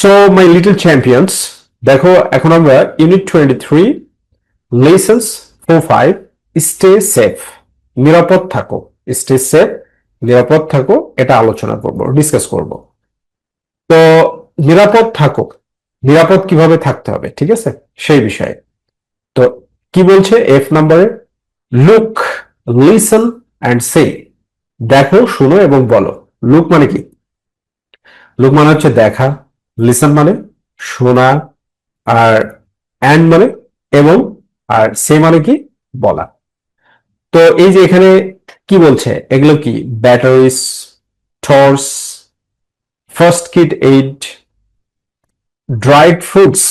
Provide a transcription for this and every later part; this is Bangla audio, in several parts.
সো মাই লিটল চ্যাম্পিয়ন্স দেখো, এখন আমরা unit twenty three lessons four five stay safe নিরাপদ থাকো স্টে সেফ নিরাপদ থাকো, এটা আলোচনা করব ডিসকাস করব। তো, নিরাপদ থাকো, নিরাপদ কীভাবে থাকতে হবে, ঠিক আছে? সেই বিষয়ে। তো, কি বলছে এফ নাম্বারে লুক লিসন অ্যান্ড সে দেখো, শুনো এবং বলো। লুক মানে কি? লুক মানে হচ্ছে দেখা। লিসন মানে শোনা আর অ্যান্ড মানে এবং আর সে মানে কি বলা। তো এই যে এখানে কি বলছে? এগুলো কি? Batteries torch first kit aid, dried fruits.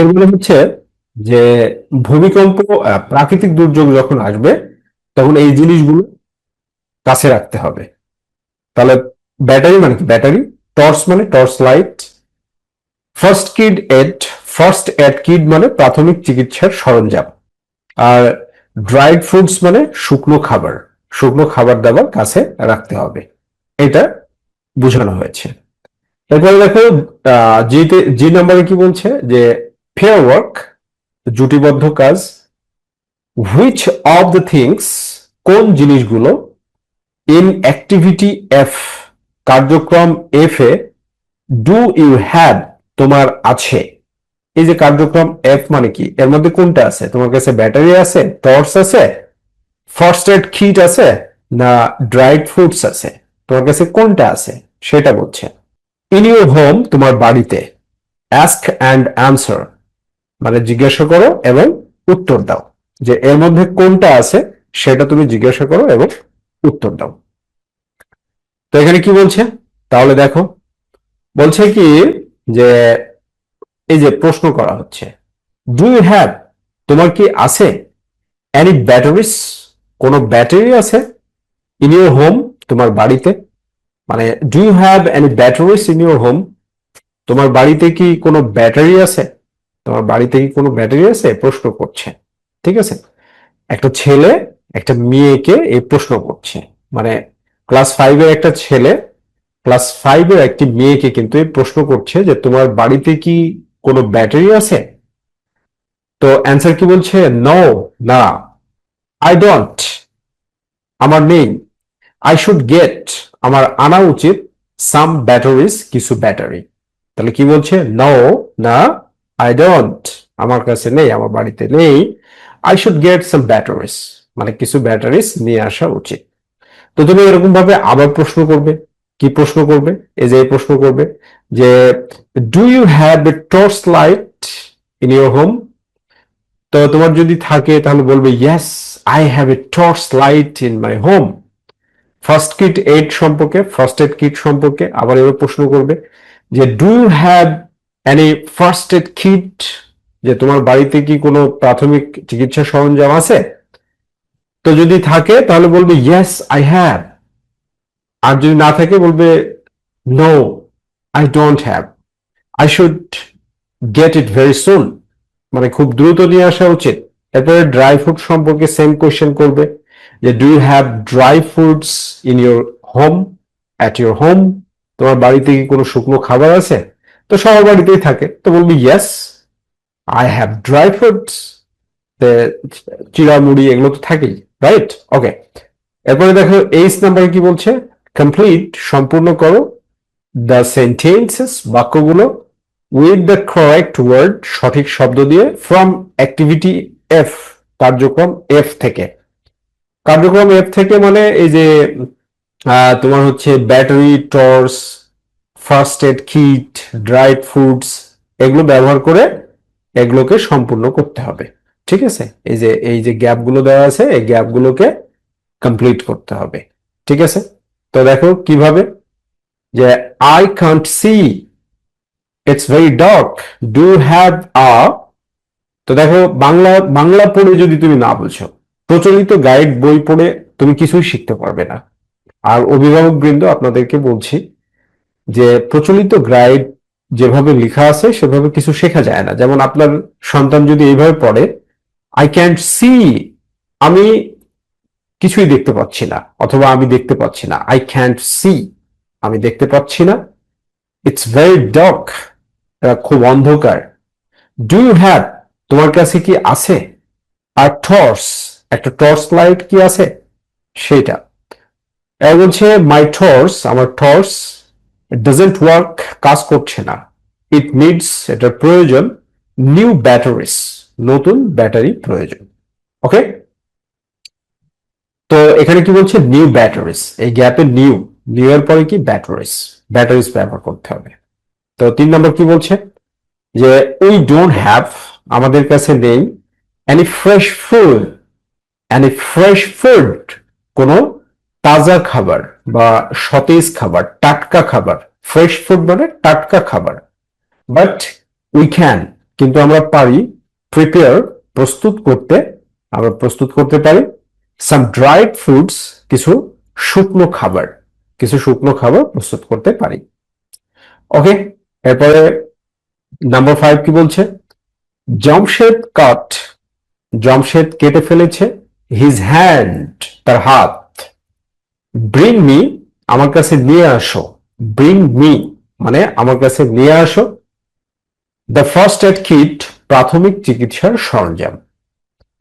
এগুলো হচ্ছে যে ভূমিকম্প প্রাকৃতিক দুর্যোগ যখন আসবে, তখন এই জিনিসগুলো কাছে রাখতে হবে। তাহলে ব্যাটারি মানে কি? ব্যাটারি টর্চ মানে torch light first kit aid first aid kit মানে প্রাথমিক চিকিৎসার সরঞ্জাম। আর ড্রাইড ফ্রুটস মানে শুকনো খাবার। শুকনো খাবার দাবার কাছে রাখতে হবে। এটা বোঝানো হয়েছে। এরপরে দেখো জিতে জি নাম্বারে কি বলছে? যে ফেয়ার ওয়ার্ক জুটিবদ্ধ কাজ হুইচ অফ দ্য থিংস কোন জিনিসগুলো ইন অ্যাক্টিভিটি এফ কার্যক্রম F a do you have তোমার আছে। এই যে কার্যক্রম এফ মানে কি? এর মধ্যে কোনটা আছে? তোমার কাছে ব্যাটারি আছে, টর্চ আছে, ফার্স্ট এড কিট আছে, না ড্রাইড ফ্রুটস আছে? তোমার কাছে কোনটা আছে? সেটা বলছে। ইন ইউর হোম তোমার বাড়িতে অ্যাস্ক অ্যান্ড অ্যান্সার মানে জিজ্ঞাসা করো এবং উত্তর দাও। যে এর মধ্যে কোনটা আছে, সেটা তুমি জিজ্ঞাসা করো এবং উত্তর দাও। তো এখানে কি বলছে? তাহলে দেখো। বলছে কি যে এই যে প্রশ্ন করা হচ্ছে ডু ইউ হ্যাভ তোমার কি আছে? এনি ব্যাটারিস কোনো ব্যাটারি আছে? ইন ইউর হোম তোমার বাড়িতে। মানে do you have any batteries in your home তোমার বাড়িতে কি কোনো ব্যাটারি আছে? তোমার বাড়িতে কি কোনো ব্যাটারি আছে? প্রশ্ন করছে। ঠিক আছে? একটা ছেলে একটা মেয়েকে এই প্রশ্ন করছে। মানে ক্লাস ফাইভের একটা ছেলে ক্লাস ফাইভের একটি মেয়েকে কিন্তু এই প্রশ্ন করছে যে, তোমার বাড়িতে কি কোনো ব্যাটারি আছে? তো অ্যান্সার কি বলছে? নো না। আই ডোন্ট আমার নেই। আই শুড গেট আমার আনা উচিত সাম ব্যাটারিজ কিছু ব্যাটারি তাহলে কি বলছে? নো না। আই ডোন্ট আমার কাছে নেই, আমার বাড়িতে নেই। I should get some batteries মানে কিছু ব্যাটারিজ নিয়ে আসা উচিত। তো তুমি এরকম ভাবে আবার প্রশ্ন করবে। কি প্রশ্ন করবে? এই যে প্রশ্ন করবে যে do you have a torch light in your home তো তোমার যদি থাকে, তাহলে বলবে yes I have a torch light in my home first kit aid সম্পর্কে ফার্স্ট এড কিট সম্পর্কে আবার এবার প্রশ্ন করবে যে do you have any first aid kit যে, তোমার বাড়িতে কি কোনো প্রাথমিক চিকিৎসা সরঞ্জাম আছে? তো যদি থাকে, তাহলে বলবে ইয়েস আই হ্যাভ আর যদি না থাকে বলবে no I don't have I should get it very soon মানে খুব দ্রুত নিয়ে আসা উচিত। এরপরে ড্রাই ফ্রুট সম্পর্কে সেম কোয়েশ্চেন করবে যে do you have dry fruits in your home at your home তোমার বাড়িতে কি কোনো শুকনো খাবার আছে? তো সবার বাড়িতেই থাকে। তো বলবি yes I have dry fruits চিড়া মুড়ি এগুলো তো থাকেই রাইট ওকে এরপরে দেখো এইচ নাম্বারে কি বলছে? কমপ্লিট সম্পূর্ণ করো। দ্য সেন্টেন্সেস বাক্যগুলো উইথ দ্য কারেক্ট ওয়ার্ড সঠিক শব্দ দিয়ে ফ্রম অ্যাক্টিভিটি এফ কার্যক্রম এফ থেকে। কার্যক্রম এফ থেকে মানে এই যে তোমার হচ্ছে battery torch first aid kit dried foods এগুলো ব্যবহার করে এগুলোকে সম্পূর্ণ করতে হবে। ঠিক আছে? এই যে এই যে গ্যাপগুলো দেওয়া আছে, এই গ্যাপগুলোকে কমপ্লিট করতে হবে। ঠিক আছে? তো দেখো কীভাবে? যে I can't see it's very dark do have a তো দেখো বাংলা বাংলা পড়ে যদি তুমি না বুঝো প্রচলিত গাইড বই পড়ে তুমি কিছুই শিখতে পারবে না। আর অভিভাবক বৃন্দ, আপনাদেরকে বলছি যে প্রচলিত গাইড যেভাবে লেখা আছে, সেভাবে কিছু শেখা যায় না। যেমন আপনার সন্তান যদি এইভাবে পড়ে আই ক্যান্ট সি আমি কিছুই দেখতে পাচ্ছি না, অথবা আমি দেখতে পাচ্ছি না। আই ক্যান্ট সি আমি দেখতে পাচ্ছি না। ইটস ভেরি এরা খুব অন্ধকার। ডু ইউ হ্যাভ তোমার কাছে কি আছে? আর টর্চ একটা টর্চ লাইট কি আছে? সেটা। বলছে মাই টর্চ আমার টর্চ ডাজেন্ট ওয়ার্ক কাজ করছে না। ইট নিডস এটার প্রয়োজন নিউ ব্যাটারিস নতুন ব্যাটারি প্রয়োজন। ওকে তো এখানে কি বলছে? নিউ ব্যাটারিস এই গ্যাপে নিউ নিউ এর পরে কি? ব্যাটারিস ব্যাটারিস ব্যবহার করতে হবে। তো তিন নম্বর কি বলছে? যে উই ডোন্ট হ্যাভ আমাদের কাছে নেই any fresh food any fresh food কোনো তাজা খাবার বা সতেজ খাবার, টাটকা খাবার। ফ্রেশ ফুড মানে টাটকা খাবার। বাট উই ক্যান কিন্তু আমরা পারি প্রিপেয়ার প্রস্তুত করতে, আমরা প্রস্তুত করতে পারি। সাম ড্রাইড ফুডস কিছু শুকনো খাবার, কিছু শুকনো খাবার প্রস্তুত করতে পারি। ওকে এরপরে নাম্বার ফাইভ কি বলছে? জমশেদ কাট জমশেদ কেটে ফেলেছে। হিজ হ্যান্ড তার হাত। ব্রিং মি আমার কাছে নিয়ে আসো। ব্রিং মি মানে আমার কাছে নিয়ে আসো। দ্য ফার্স্ট এড কিট প্রাথমিক চিকিৎসার সরঞ্জাম।